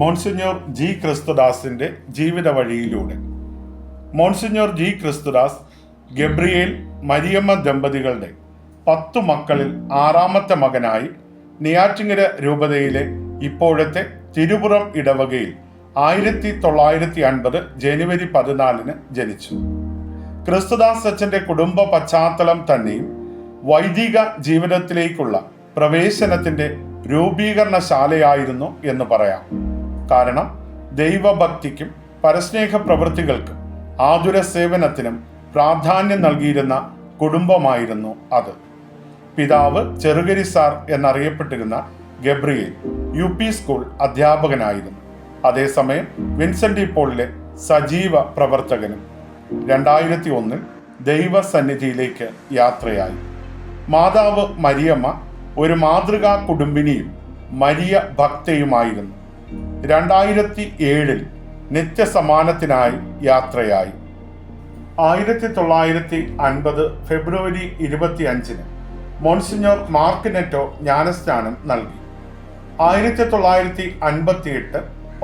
Monsignor G ക്രിസ്തുദാസിന്റെ ജീവിത വഴിയിലൂടെ monsignor G Kristudas Gabriel Mariyamma ദമ്പതികളുടെ പത്തു മക്കളിൽ ആറാമത്തെ മകനായി നെയ്യാറ്റിങ്ങര രൂപതയിലെ ഇപ്പോഴത്തെ തിരുപുറം ഇടവകയിൽ ആയിരത്തി തൊള്ളായിരത്തി അൻപത് ജനുവരി പതിനാലിന് ജനിച്ചു. ക്രിസ്തുദാസ് അച്ഛന്റെ കുടുംബ പശ്ചാത്തലം തന്നെയും വൈദിക ജീവിതത്തിലേക്കുള്ള പ്രവേശനത്തിന്റെ രൂപീകരണശാലയായിരുന്നു എന്ന് പറയാം. കാരണം ദൈവഭക്തിക്കും പരസ്നേഹ പ്രവൃത്തികൾക്കും ആതുര സേവനത്തിനും പ്രാധാന്യം നൽകിയിരുന്ന കുടുംബമായിരുന്നു അത്. പിതാവ് ചെറുകരി സാർ എന്നറിയപ്പെട്ടിരുന്ന ഗബ്രിയേൽ യു പി സ്കൂൾ അധ്യാപകനായിരുന്നു. അതേസമയം വിൻസെന്റ് ഇപ്പോളിലെ സജീവ പ്രവർത്തകനും രണ്ടായിരത്തി ഒന്നിൽ ദൈവസന്നിധിയിലേക്ക് യാത്രയായി. മാതാവ് മരിയമ്മ ഒരു മാതൃകാ കുടുംബിനിയും മരിയ ഭക്തയുമായിരുന്നു. രണ്ടായിരത്തി ഏഴിൽ നിത്യസമാനത്തിനായി യാത്രയായി. ആയിരത്തി തൊള്ളായിരത്തി അൻപത് ഫെബ്രുവരി ഇരുപത്തി അഞ്ചിന് മോൺസിഞ്ഞോർ മാർക്ക് നെറ്റോ ജ്ഞാനസ്നാനം നൽകി. ആയിരത്തി തൊള്ളായിരത്തി അൻപത്തി എട്ട്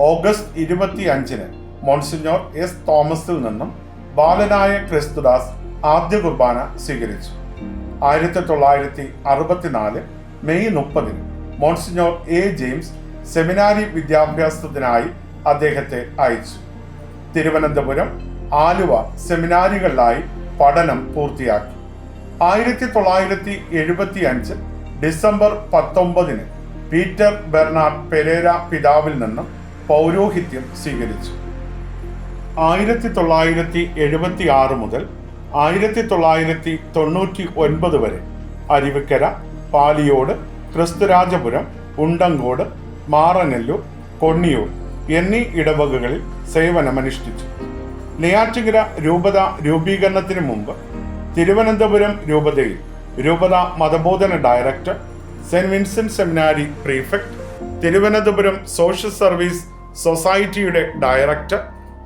ഓഗസ്റ്റ് ഇരുപത്തി അഞ്ചിന് മോൺസിഞ്ഞോർ എസ് തോമസിൽ നിന്നും ബാലനായ ക്രിസ്തുദാസ് ആദ്യ കുർബാന സ്വീകരിച്ചു. ആയിരത്തി തൊള്ളായിരത്തി അറുപത്തിനാല് മെയ് മുപ്പതിന് മോൺസിഞ്ഞോർ എ ജെയിംസ് സെമിനാരി വിദ്യാഭ്യാസത്തിനായി അദ്ദേഹത്തെ അയച്ചു. തിരുവനന്തപുരം ആലുവ സെമിനാരികളിലായി പഠനം പൂർത്തിയാക്കി. ആയിരത്തി തൊള്ളായിരത്തി എഴുപത്തി അഞ്ച് ഡിസംബർ പത്തൊമ്പതിന് പീറ്റർ ബെർണാഡ് പെരേര പിതാവിൽ നിന്നും പൗരോഹിത്യം സ്വീകരിച്ചു. ആയിരത്തി തൊള്ളായിരത്തി എഴുപത്തി ആറ് മുതൽ ആയിരത്തി തൊള്ളായിരത്തി തൊണ്ണൂറ്റി ഒൻപത് വരെ അരുവിക്കര പാലിയോട് ക്രിസ്തുരാജപുരം ഉണ്ടങ്കോട് മാറനെല്ലൂർ കൊണ്ണിയൂർ എന്നീ ഇടവകകളിൽ സേവനമനുഷ്ഠിച്ചു. നെയ്യാറ്റിങ്കര രൂപത രൂപീകരണത്തിന് മുമ്പ് തിരുവനന്തപുരം രൂപതയിൽ രൂപത മതബോധന director saint Vincent seminary prefect Thiruvananthapuram social service സൊസൈറ്റിയുടെ ഡയറക്ടർ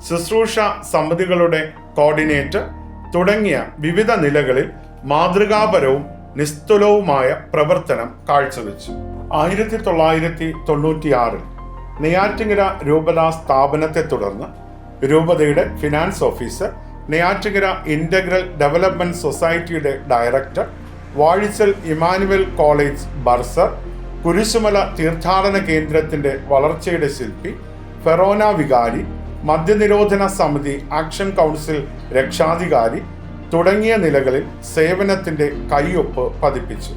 ശുശ്രൂഷ സമിതികളുടെ കോർഡിനേറ്റർ തുടങ്ങിയ വിവിധ നിലകളിൽ മാതൃകാപരവും നിസ്തുലവുമായ പ്രവർത്തനം കാഴ്ചവെച്ചു. ആയിരത്തി തൊള്ളായിരത്തി തൊണ്ണൂറ്റിയാറിൽ നെയ്യാറ്റിങ്ങര രൂപത സ്ഥാപനത്തെ തുടർന്ന് രൂപതയുടെ finance officer Neyyattinkara integral development സൊസൈറ്റിയുടെ director Vazhichal Emmanuel college bursar Kurisumala തീർത്ഥാടന കേന്ദ്രത്തിന്റെ വളർച്ചയുടെ ശില്പി ഫെറോന വികാരി മദ്യനിരോധന സമിതി ആക്ഷൻ കൗൺസിൽ രക്ഷാധികാരി തുടങ്ങിയ നിലകളിൽ സേവനത്തിന്റെ കൈയൊപ്പ് പതിപ്പിച്ചു.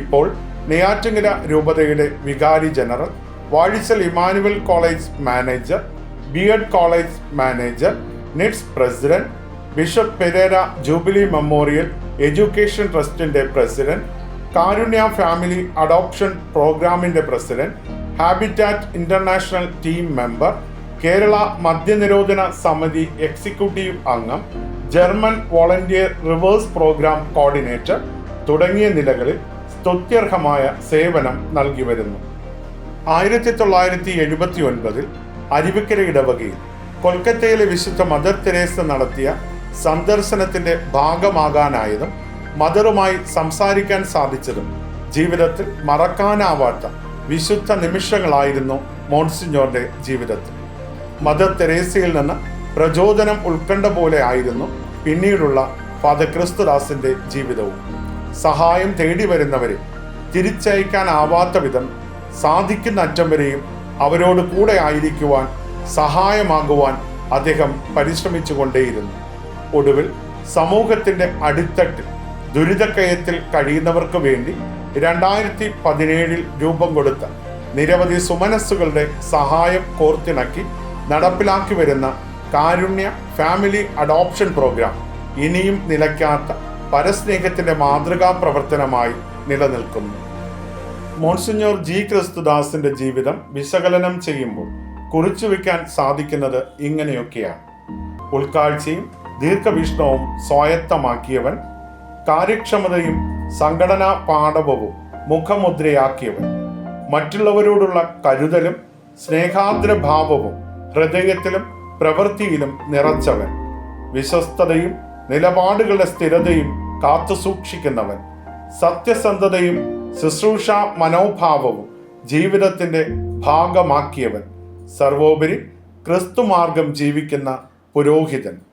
ഇപ്പോൾ നെയ്യാറ്റിങ്കര രൂപതയുടെ വികാരി general Vazhichal Emmanuel college manager B Ed college manager NETS president bishop Pereira jubilee memorial education ട്രസ്റ്റിന്റെ പ്രസിഡന്റ് കാരുണ്യ ഫാമിലി അഡോപ്ഷൻ പ്രോഗ്രാമിന്റെ president habitat international team member Kerala മദ്യനിരോധന സമിതി എക്സിക്യൂട്ടീവ് അംഗം German volunteer reverse programme coordinator തുടങ്ങിയ നിലകളിൽ സ്തുത്യർഹമായ സേവനം നൽകി വരുന്നു. ആയിരത്തി തൊള്ളായിരത്തി എഴുപത്തി ഒൻപതിൽ അരുവിക്കര ഇടവകയിൽ കൊൽക്കത്തയിലെ വിശുദ്ധ മദർ തെരേസ നടത്തിയ സന്ദർശനത്തിന്റെ ഭാഗമാകാനായതും മദറുമായി സംസാരിക്കാൻ സാധിച്ചതും ജീവിതത്തിൽ മറക്കാനാവാത്ത വിശുദ്ധ നിമിഷങ്ങളായിരുന്നു മോൺസിഞ്ഞോറിന്റെ ജീവിതത്തിൽ. മദർ തെരേസയിൽ നിന്ന് പ്രചോദനം ഉൾക്കണ്ട പോലെ ആയിരുന്നു പിന്നീടുള്ള ഫാദർ ക്രിസ്തുദാസിന്റെ ജീവിതവും. സഹായം തേടി വരുന്നവരെ തിരിച്ചയക്കാനാവാത്ത വിധം സാധിക്കുന്ന അറ്റം വരെയും അവരോട് കൂടെ ആയിരിക്കുവാൻ സഹായമാകുവാൻ അദ്ദേഹം പരിശ്രമിച്ചു കൊണ്ടേയിരുന്നു ഒടുവിൽ സമൂഹത്തിന്റെ അടിത്തട്ടിൽ ദുരിതക്കയത്തിൽ കഴിയുന്നവർക്ക് വേണ്ടി രണ്ടായിരത്തി പതിനേഴിൽ രൂപം കൊടുത്ത നിരവധി സുമനസ്സുകളുടെ സഹായം കോർത്തിണക്കി നടപ്പിലാക്കി വരുന്ന കാരുണ്യ ഫാമിലി അഡോപ്ഷൻ പ്രോഗ്രാം ഇനിയും നിലയ്ക്കാത്ത പരസ്നേഹത്തിന്റെ മാതൃകാ പ്രവർത്തനമായി നിലനിൽക്കുന്നു. Monsignor G. ക്രിസ്തുദാസിന്റെ ജീവിതം വിശകലനം ചെയ്യുമ്പോൾ കുറിച്ചു വയ്ക്കാൻ സാധിക്കുന്നത് ഇങ്ങനെയൊക്കെയാണ്. ഉൾക്കാഴ്ചയും ദീർഘവീക്ഷണവും സ്വായത്തമാക്കിയവൻ കാര്യക്ഷമതയും സംഘടനാ പാഠവും മുഖമുദ്രയാക്കിയവൻ മറ്റുള്ളവരോടുള്ള കരുതലും സ്നേഹാദ്രഭാവവും ഹൃദയത്തിലും പ്രവൃത്തിയിലും നിറച്ചവൻ. വിശ്വസ്തതയും നിലപാടുകളുടെ സ്ഥിരതയും കാത്തുസൂക്ഷിക്കുന്നവൻ സത്യസന്ധതയും ശുശ്രൂഷ മനോഭാവവും ജീവിതത്തിന്റെ ഭാഗമാക്കിയവൻ. സർവോപരി ക്രിസ്തുമാർഗം ജീവിക്കുന്ന പുരോഹിതൻ.